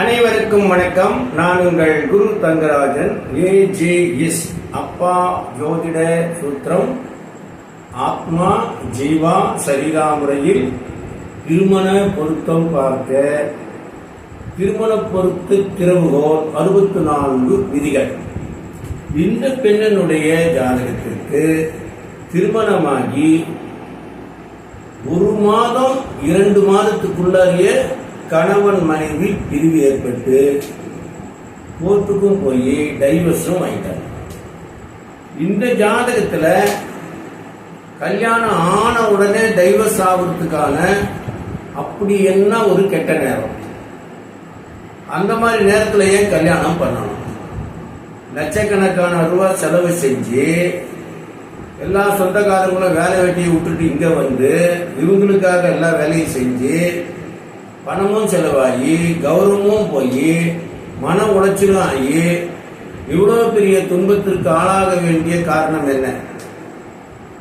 அனைவருக்கும் வணக்கம். நான் உங்கள் குரு தங்கராஜன் ஏஜேஎஸ் அப்பா ஜோதிட சூத்திரம் ஆத்மா ஜீவா சரிதா முறையில் திருமண பொருத்தம் பார்க்க. திருமண பொருத்து திறவுகோல் அறுபத்தி நான்கு விதிகள். இந்த பெண்ணனுடைய ஜாதகத்திற்கு திருமணமாகி ஒரு மாதம் இரண்டு மாதத்துக்குள்ளாரியே கணவன் மனைவி பிரிவு ஏற்பட்டு கோர்ட்டுக்கும் போய் டைவர்ஸும் வாங்கிட்டாங்க. இந்த ஜாதகத்தில் கல்யாணம் ஆன உடனே டைவர்ஸ் ஆகுறதுக்கான அப்படி என்ன ஒரு கெட்ட நேரம்? அந்த மாதிரி நேரத்தில் ஏன் கல்யாணம் பண்ணணும்? லட்சக்கணக்கான ரூபா செலவு செஞ்சு எல்லா சொந்தக்காரங்களும் வேலை வெட்டியை விட்டுட்டு இங்கே வந்து இவங்களுக்காக எல்லா வேலையும் செஞ்சு பணமும் செலவாகி கௌரவமும் போய் மன உளைச்சலும் ஆகி இவ்வளவு பெரிய துன்பத்திற்கு ஆளாக வேண்டிய காரணம் என்ன?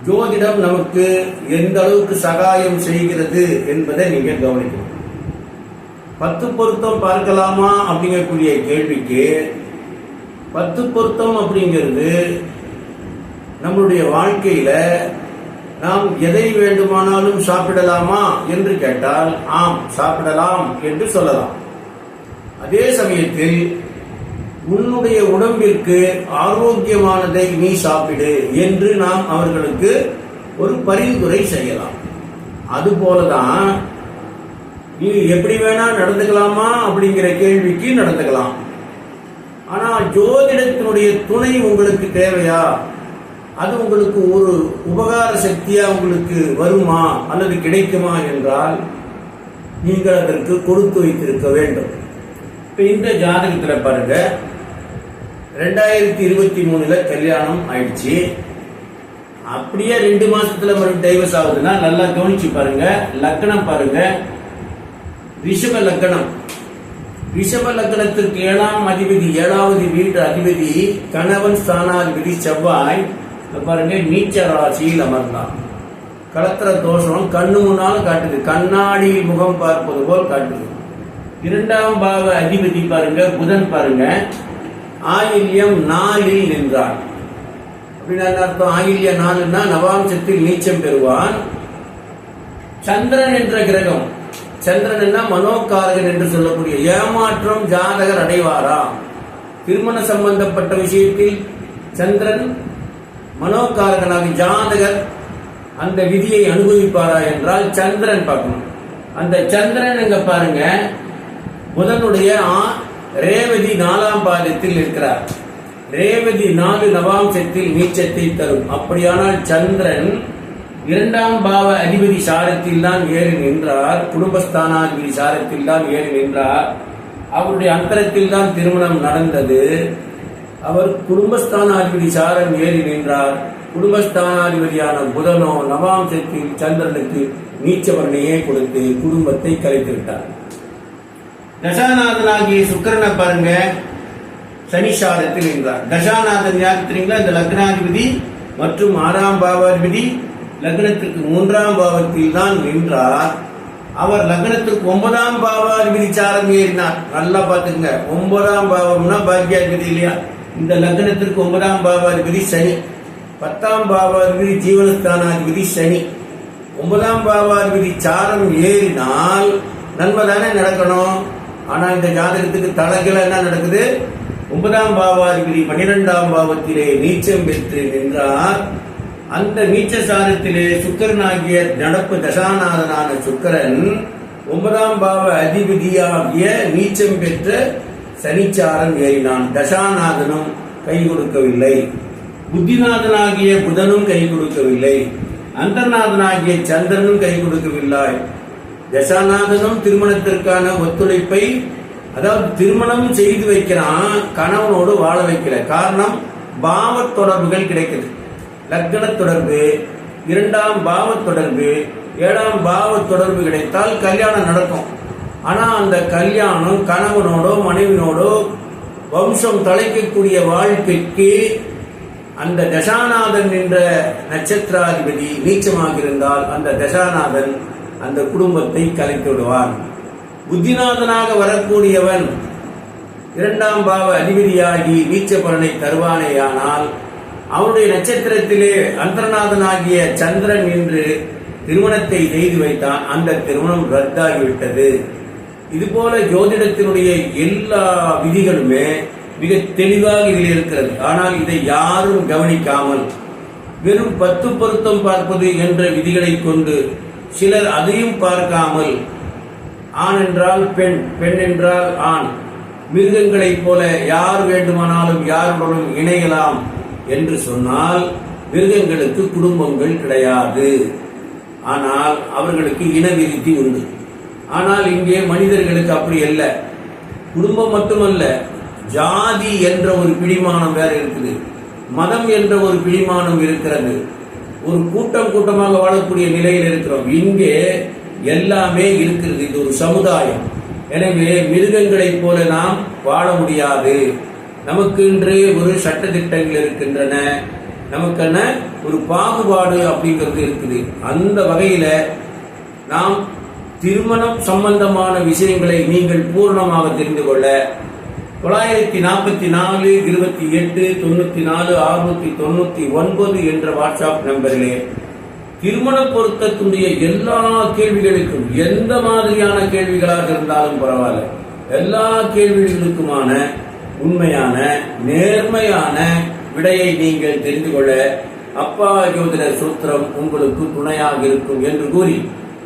ஜோதிடம் நமக்கு எந்த அளவுக்கு சகாயம் செய்கிறது என்பதை நீங்கள் கவனிக்கணும். பத்து பொருத்தம் பார்க்கலாமா அப்படிங்கக்கூடிய கேள்விக்கு பத்து பொருத்தம் அப்படிங்கிறது நம்மளுடைய வாழ்க்கையில நாம் எதை வேண்டுமானாலும் சாப்பிடலாமா என்று கேட்டால் ஆம் சாப்பிடலாம் என்று சொல்லலாம். அதே சமயத்தில் உன்னுடைய உடம்பிற்கு ஆரோக்கியமானதை நீ சாப்பிடு என்று நாம் அவர்களுக்கு ஒரு பரிந்துரை செய்யலாம். அதுபோலதான் நீ எப்படி வேணா நடந்துக்கலாமா? அப்படிங்கிற கேள்விக்கு நடந்துக்கலாம். ஆனால் ஜோதிடத்தினுடைய துணை உங்களுக்கு தேவையா? அது உங்களுக்கு ஒரு உபகார சக்தியா உங்களுக்கு வருமா அல்லது கிடைக்குமா என்றால் நீங்கள் அதற்கு கொடுத்து வைத்திருக்க வேண்டும். இப்ப இந்த ஜாதகத்துல பாருங்க. ரெண்டாயிரத்தி இருபத்தி மூணுல கல்யாணம் ஆயிடுச்சு. அப்படியே ரெண்டு மாசத்துல மறுபடியும் டைவர்ஸ் ஆகுதுன்னா நல்லா கவனிச்சு பாருங்க. லக்னம் பாருங்க. ரிஷப லக்னம் ரிஷப லக்னத்திற்கு ஏழாம் அதிபதி ஏழாவது வீட்டு அதிபதி கணவன் ஸ்தானாதிபதி செவ்வாய் பாருங்க நீச்ச ராசியில் அமர்ந்தான். கலத்திர தோஷம் கண்ணு முன்னாலும் காட்டுது. கண்ணாடி முகம் பார்ப்பது போல் காட்டுது. இரண்டாம் பாவ அதிபதி பாருங்க புதன் பாருங்க ஆயில்யம் நாளில் நின்றான். அப்படின்னா அர்த்தம்? ஆயில்ய நாலுன்னா நவாம்சத்தில் நீச்சம் பெறுவான். சந்திரன் என்ற கிரகம். சந்திரன் என்ன? மனோகாரகன் என்று சொல்லக்கூடிய ஏமாற்றம் ஜாதகர் அடைவாரா? திருமண சம்பந்தப்பட்ட விஷயத்தில் சந்திரன் மனோகாரகனாக ஜாதகர் அந்த விதியை அனுபவிப்பாரா என்றால் சந்திரன் பார்க்கணும். அந்த சந்திரன் இங்க பாருங்க புதனுடைய ஆ- ரேவதி நாலாம் பாதத்தில் இருக்கிறார். ரேவதி நாலு நவாம்சத்தில் நீச்சத்தை தரும். அப்படியானால் சந்திரன் இரண்டாம் பாவ அதிபதி சாரத்தில் தான் ஏறி நின்றார். குடும்பஸ்தானாதிபதி சாரத்தில் தான் ஏறி நின்றார். அவருடைய அந்தரத்தில் தான் திருமணம் நடந்தது. அவர் குடும்பஸ்தானாதிபதி சாரன் ஏறி நின்றார். குடும்பஸ்தானாதிபதியான புதனோ நவாம்சத்தில் சந்திரனுக்கு நீச்சவர்ணையே கொடுத்து குடும்பத்தை கலைத்து விட்டார் தசாநாதனாகிய சுக்கரனை பாருங்க. சனிசாரத்தில் நின்றார். தசாநாதன் யார் தெரியுங்களா? இந்த லக்னாதிபதி மற்றும் ஆறாம் பாவாதிபதி லக்னத்திற்கு மூன்றாம் பாவத்தில் தான் நின்றார். அவர் லக்னத்திற்கு ஒன்பதாம் பாவாதிபதி சாரம் ஏறினார். நல்லா பாத்துங்க ஒன்பதாம் பாவம்னா பாக்யாதிபதி இல்லையா? இந்த லக்னத்திற்கு ஒன்பதாம் பாவாதிபதி சனி பத்தாம் பாவாதிபதி ஜீவனஸ்தானாதிபதி சனி. ஒன்பதாம் பாவாதிபதி சாரம் ஏறினால் நன்மை தானே நடக்கணும். ஆனா இந்த ஜாதகத்துக்கு தலைகீழ என்ன நடக்குது? ஒன்பதாம் பாவாதிபதி பன்னிரெண்டாம் பாவத்திலே நீச்சம் பெற்று நின்றார். அந்த நீச்ச சாரத்திலே சுக்கரனாகிய நடப்பு தசாநாதனான சுக்கரன் ஒன்பதாம் பாவ அதிபதியாகிய நீச்சம் பெற்ற சனிச்சாரன் ஏறினான். தசாநாதனும் கை கொடுக்கவில்லை. புத்திநாதனாகிய புதனும் கை கொடுக்கவில்லை. அந்தர்நாதனாகிய சந்திரனும் கை கொடுக்கவில்லை தசாநாதனும் திருமணத்திற்கான ஒத்துழைப்பை அதாவது திருமணம் செய்து வைக்கிறான் கணவனோடு வாழ வைக்கிற காரணம் பாவ தொடர்புகள் கிடைக்குது லக்ன தொடர்பு இரண்டாம் பாவ தொடர்பு ஏழாம் பாவ தொடர்பு கிடைத்தால் கல்யாணம் நடக்கும். ஆனால் அந்த கல்யாணம் கணவனோடோ மனைவினோடோ வம்சம் தலைக்கக்கூடிய வாழ்க்கைக்கு அந்த தசாநாதன் என்ற நட்சத்திராதிபதி நீச்சமாக இருந்தால் அந்த தசாநாதன் அந்த குடும்பத்தை கலைத்து விடுவான். புத்திநாதனாக வரக்கூடியவன் இரண்டாம் பாவ அதிபதியாகி நீச்ச பலனை தருவானேயானால் அவனுடைய நட்சத்திரத்திலே அந்தரநாதனாகிய சந்திரன் என்று திருமணத்தை செய்து வைத்தான். அந்த திருமணம் ரத்தாகிவிட்டது. இதுபோல ஜோதிடத்தினுடைய எல்லா விதிகளுமே மிக தெளிவாக இதில் இருக்கிறது. ஆனால் இதை யாரும் கவனிக்காமல் வெறும் பத்து பொருத்தம் பார்ப்பது என்ற விதிகளை கொண்டு சிலர் அதையும் பார்க்காமல் ஆண் என்றால் பெண் பெண் என்றால் ஆண் மிருகங்களைப் போல யார் வேண்டுமானாலும் யாருடனும் இணையலாம் என்று சொன்னால் மிருகங்களுக்கு குடும்பங்கள் கிடையாது. ஆனால் அவர்களுக்கு இனவிருத்தி உண்டு. ஆனால் இங்கே மனிதர்களுக்கு அப்படி அல்ல. குடும்பம் மட்டுமல்ல ஜாதி என்ற ஒரு பிடிமானம் வேற இருக்குது. மதம் என்ற ஒரு பிடிமானம் இருக்கிறது. ஒரு கூட்டம் கூட்டமாக வாழக்கூடிய நிலையில் இருக்கிறோம். இங்கே எல்லாமே இருக்கிறது. இது ஒரு சமுதாயம். எனவே மிருகங்களைப் போல நாம் வாழ முடியாது. நமக்கு இன்று ஒரு சட்ட திட்டங்கள் இருக்கின்றன. நமக்கென்ன? ஒரு பாகுபாடு அப்படிங்கிறது இருக்குது. அந்த வகையில் நாம் திருமணம் சம்பந்தமான விஷயங்களை நீங்கள் பூர்ணமாக தெரிந்து கொள்ள தொள்ளாயிரத்தி நாற்பத்தி நாலு இருபத்தி எட்டு தொண்ணூத்தி நாலு அறுநூத்தி தொண்ணூத்தி ஒன்பது என்ற வாட்ஸ்அப் நம்பரிலே திருமண பொருத்தத்துடைய எல்லா கேள்விகளுக்கும் எந்த மாதிரியான கேள்விகளாக இருந்தாலும் பரவாயில்ல. எல்லா கேள்விகளுக்குமான உண்மையான நேர்மையான விடையை நீங்கள் தெரிந்து கொள்ள அப்பா ஜோதிடர் சூத்திரம் உங்களுக்கு துணையாக இருக்கும் என்று கூறி